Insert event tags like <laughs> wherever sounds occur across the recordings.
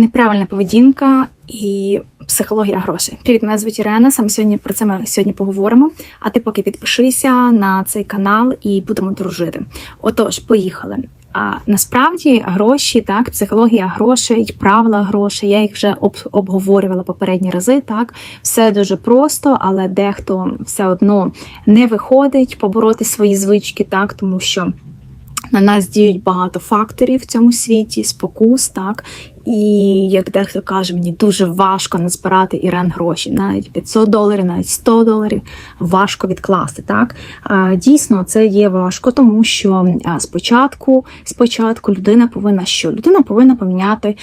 неправильна поведінка і психологія грошей. Привіт, мене звуть Ірена. Саме сьогодні про це ми сьогодні поговоримо. А ти поки підпишися на цей канал і будемо дружити. Отож, поїхали. А насправді гроші, так, психологія грошей, правила грошей, я їх вже об, обговорювала попередні рази. Так, все дуже просто, але дехто все одно не виходить побороти свої звички, так, тому що. На нас діють багато факторів в цьому світі, спокус, так. І як дехто каже, мені дуже важко назбирати Ірен гроші, навіть 500 доларів, навіть 100 доларів важко відкласти. Так дійсно, це є важко, тому що спочатку, спочатку людина повинна що? Людина повинна поміняти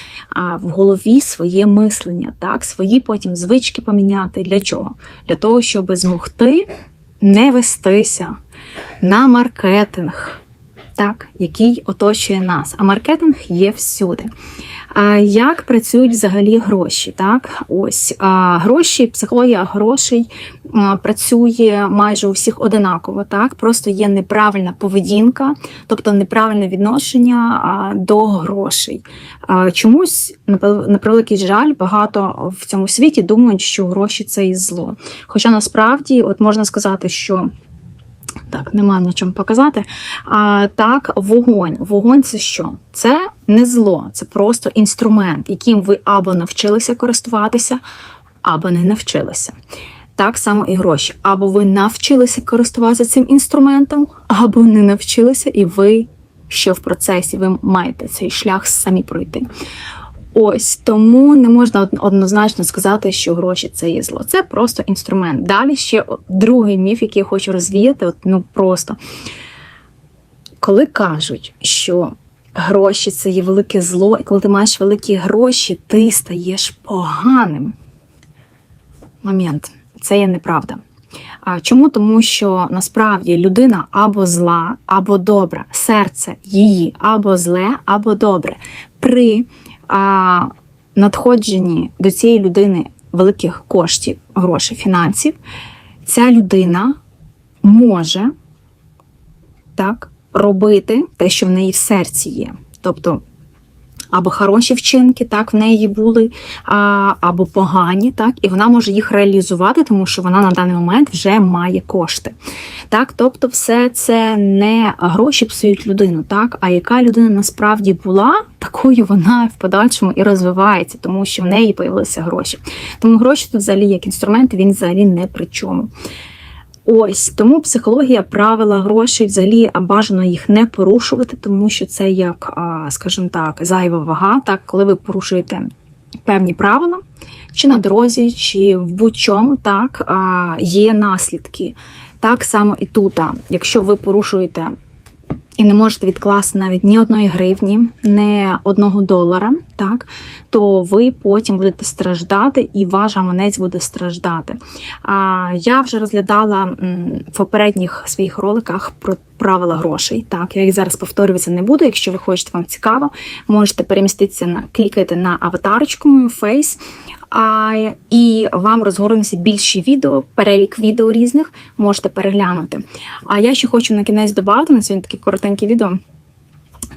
в голові своє мислення, так, свої потім звички поміняти. Для чого? Для того, щоб змогти не вестися на маркетинг так, який оточує нас. А маркетинг є всюди. А Як працюють взагалі гроші? Так, ось а, гроші, психологія грошей а, працює майже у всіх одинаково. Так, просто є неправильна поведінка, тобто неправильне відношення а, до грошей. А, Чомусь на превеликий жаль, багато в цьому світі думають, що гроші це і зло. Хоча насправді, от можна сказати, що. Так, немає на чому показати. А, Так, вогонь. Вогонь це що? Це не зло, це просто інструмент, яким ви або навчилися користуватися, або не навчилися. Так само і гроші. Або ви навчилися користуватися цим інструментом, або не навчилися, і ви ще в процесі, ви маєте цей шлях самі пройти. Ось тому не можна однозначно сказати, що гроші це є зло. Це просто інструмент. Далі ще другий міф, який я хочу розвіяти, от, ну просто коли кажуть, що гроші це є велике зло, і коли ти маєш великі гроші, ти стаєш поганим. Момент, це є неправда. А Чому? Тому що насправді людина або зла, або добра, серце її або зле, або добре. При а, надходженні до цієї людини великих коштів, грошей, фінансів, ця людина може так, робити те, що в неї в серці є. Тобто або хороші вчинки, так в неї були, а, або погані, так, і вона може їх реалізувати, тому що вона на даний момент вже має кошти. Так, Тобто, все це не гроші псують людину, так, а яка людина насправді була, такою вона в подальшому і розвивається, тому що в неї появилися гроші. Тому гроші тут взагалі як інструмент, він взагалі не при чому. Ось тому психологія правила грошей взагалі бажано їх не порушувати, тому що це як, скажімо так, зайва вага. Так, коли ви порушуєте певні правила, чи на дорозі, чи в будь-чому, так є наслідки. Так само і тут, якщо ви порушуєте і не можете відкласти навіть ні одної гривні, ні одного долара, так, то ви потім будете страждати, і ваш гаманець буде страждати. А я вже розглядала в попередніх своїх роликах про правила грошей. Так, я їх зараз повторюватися не буду. Якщо ви хочете, вам цікаво, можете переміститися на клікайте на аватарочку мою фейс. А, І вам розгорнуться більші відео, перелік відео різних можете переглянути. А я ще хочу на кінець додати на сьогодні таке коротеньке відео.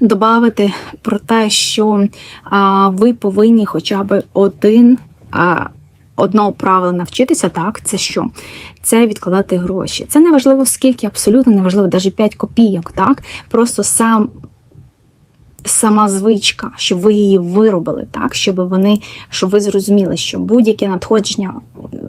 Додати про те, що а, ви повинні хоча б один а, одного правила навчитися, так, це що? Це відкладати гроші. Це не важливо скільки, абсолютно не важливо, навіть 5 копійок, так? Просто сам сама звичка, щоб ви її виробили, так, щоб вони, щоб ви зрозуміли, що будь-яке надходження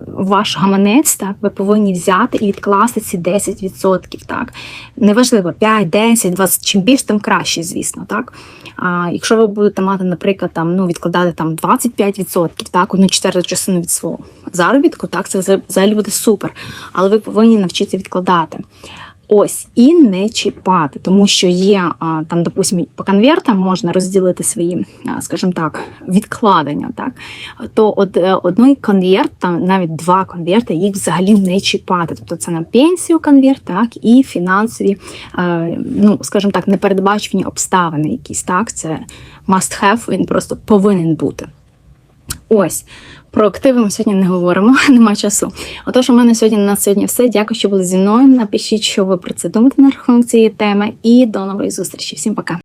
ваш гаманець, так, ви повинні взяти і відкласти ці 10%. Так. Неважливо, 5, 10, 20, чим більше, тим краще, звісно. Так. А якщо ви будете мати, наприклад, там, ну, відкладати там 25%, так, одну четверту частину від свого заробітку, так, це взагалі буде супер. Але ви повинні навчитися відкладати. Ось і не чіпати, тому що є там, допустимо, по конвертам можна розділити свої, скажімо так, відкладення. Так то од, е, одний конверт, там навіть два конверти, їх взагалі не чіпати. Тобто це на пенсію конверт, так і фінансові, ну скажімо так, непередбачені обставини. Якісь так, це must have, Він просто повинен бути. Ось. Про активи ми сьогодні не говоримо, <laughs> нема часу. Отож, у мене сьогодні на сьогодні все. Дякую, що були зі мною. Напишіть, що ви про це думаєте на рахунок цієї теми, і до нової зустрічі. Всім пока.